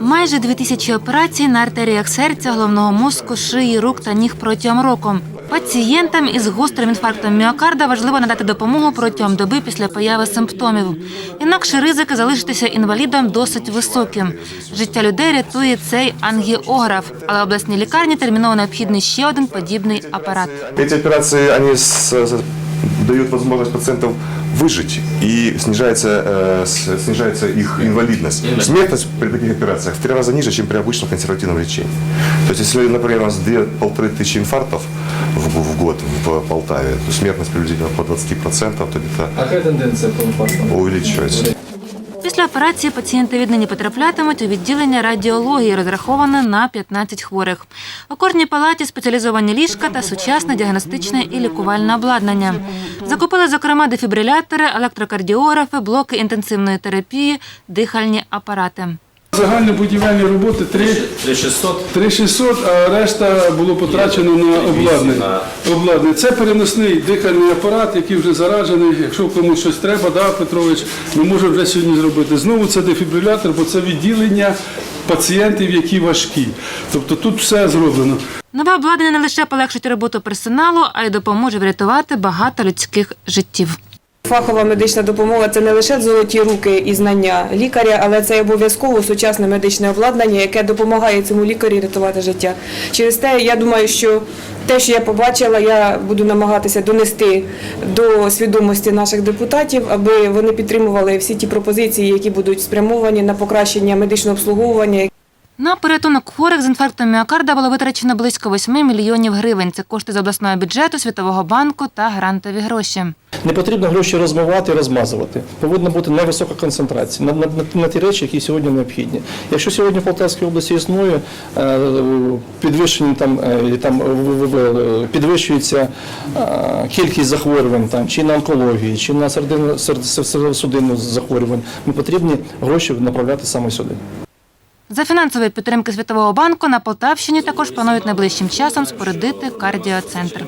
Майже дві тисячі операцій на артеріях серця, головного мозку, шиї, рук та ніг протягом року. Пацієнтам із гострим інфарктом міокарда важливо надати допомогу протягом доби після появи симптомів. Інакше ризики залишитися інвалідом досить високим. Життя людей рятує цей ангіограф, але обласній лікарні терміново необхідний ще один подібний апарат. Эти операции, они с- с- дают возможность пациентам выжить и снижается, э, с- снижается их инвалидность. Смертность при таких операциях в три раза ниже, чем при обычном консервативном лечении. То есть, если, например, у нас две-полторы тысячи инфарктов в, г- в год в Полтаве, то смертность приблизительно по 20%, то где-то А яка тенденція по інфарктам? увеличивается. Після операції пацієнти віднині потрапляти у відділення радіології, розраховане на 15 хворих. У кожній палаті спеціалізовані ліжка та сучасне діагностичне і лікувальне обладнання. Закупили, зокрема, дефібрилятори, електрокардіографи, блоки інтенсивної терапії, дихальні апарати. Загальні будівельні роботи 3 3600. 3600, а решта було потрачено на обладнання. обладнання. Це переносний дихальний апарат, який вже заражений. Якщо комусь щось треба, да, Петрович, ми можемо вже сьогодні зробити. Знову це дефібрилятор, бо це відділення пацієнтів, які важкі. Тобто тут все зроблено. Нове обладнання не лише полегшить роботу персоналу, а й допоможе врятувати багато людських життів. Фахова медична допомога це не лише золоті руки і знання лікаря, але це обов'язково сучасне медичне обладнання, яке допомагає цьому лікарі рятувати життя. Через те я думаю, що те, що я побачила, я буду намагатися донести до свідомості наших депутатів, аби вони підтримували всі ті пропозиції, які будуть спрямовані на покращення медичного обслуговування. На порятунок хворих з інфарктом міокарда було витрачено близько 8 мільйонів гривень. Це кошти з обласного бюджету, Світового банку та грантові гроші. Не потрібно гроші розмивати розмазувати. Повинна бути невисока концентрація на, на, на, на ті речі, які сьогодні необхідні. Якщо сьогодні в Полтавській області існує е, підвищення там, е, там підвищується е, кількість захворювань там чи на онкології, чи на серцево-судинну захворювань, ми потрібні гроші направляти саме сюди. За фінансової підтримки Світового банку на Полтавщині також планують найближчим часом спорудити кардіоцентр.